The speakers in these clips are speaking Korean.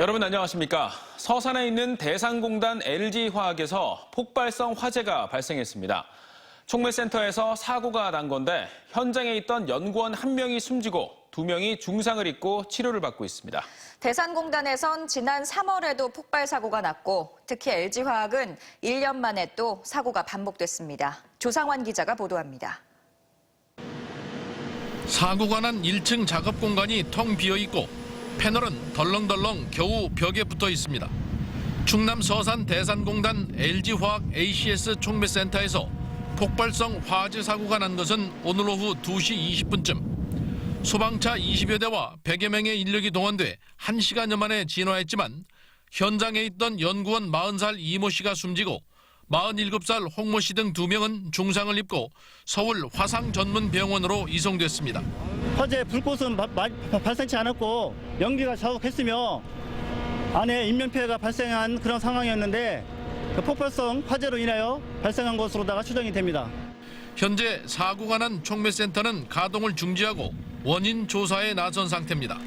여러분 안녕하십니까? 서산에 있는 대산공단 LG화학에서 폭발성 화재가 발생했습니다. 총매센터에서 사고가 난 건데 현장에 있던 연구원 한 명이 숨지고 두 명이 중상을 입고 치료를 받고 있습니다. 대산공단에선 지난 3월에도 폭발 사고가 났고 특히 LG화학은 1년 만에 또 사고가 반복됐습니다. 조상환 기자가 보도합니다. 사고가 난 1층 작업 공간이 텅 비어 있고 패널은 덜렁덜렁 겨우 벽에 붙어 있습니다. 충남 서산 대산공단 LG화학 ACS 총매센터에서 폭발성 화재 사고가 난 것은 오늘 오후 2시 20분쯤. 소방차 20여 대와 100여 명의 인력이 동원돼 1시간여 만에 진화했지만 현장에 있던 연구원 40살 이모 씨가 숨지고 47살 홍모 씨 등 2명은 중상을 입고 서울 화상 전문 병원으로 이송됐습니다. 화재 불꽃은 바- 마- 발생치 않았고 연기가 자욱했으며 안에 인명 피해가 발생한 그런 상황이었는데 그 폭발성 화재로 인하여 발생한 것으로다가 추정이 됩니다. 현재 사고가 난 총매센터는 가동을 중지하고 원인 조사에 나선 상태입니다.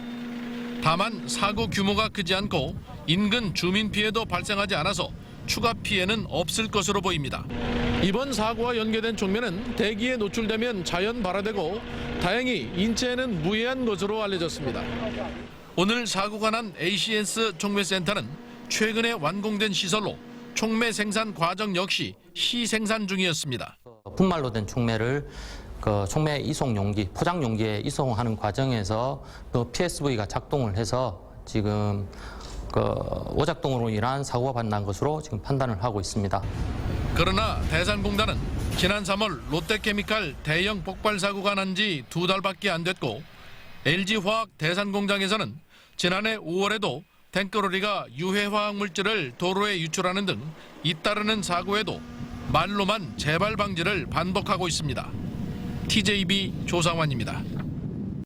다만 사고 규모가 크지 않고 인근 주민 피해도 발생하지 않아서 추가 피해는 없을 것으로 보입니다. 이번 사고와 연계된 총매는 대기에 노출되면 자연 발화되고 다행히 인체에는 무해한 것으로 알려졌습니다. 오늘 사고가 난 ACS 총매센터는 최근에 완공된 시설로 총매 생산 과정 역시 시생산 중이었습니다. 분말로 된 총매를 그 총매 이송 용기, 포장 용기에 이송하는 과정에서 그 PSV가 작동을 해서 지금 그 오작동으로 인한 사고가 난 것으로 지금 판단을 하고 있습니다. 그러나 대산공단은 지난 3월 롯데케미칼 대형 폭발 사고가 난 지 두 달밖에 안 됐고 LG화학 대산공장에서는 지난해 5월에도 탱크로리가 유해화학 물질을 도로에 유출하는 등 잇따르는 사고에도 말로만 재발 방지를 반복하고 있습니다. TJB 조상환입니다.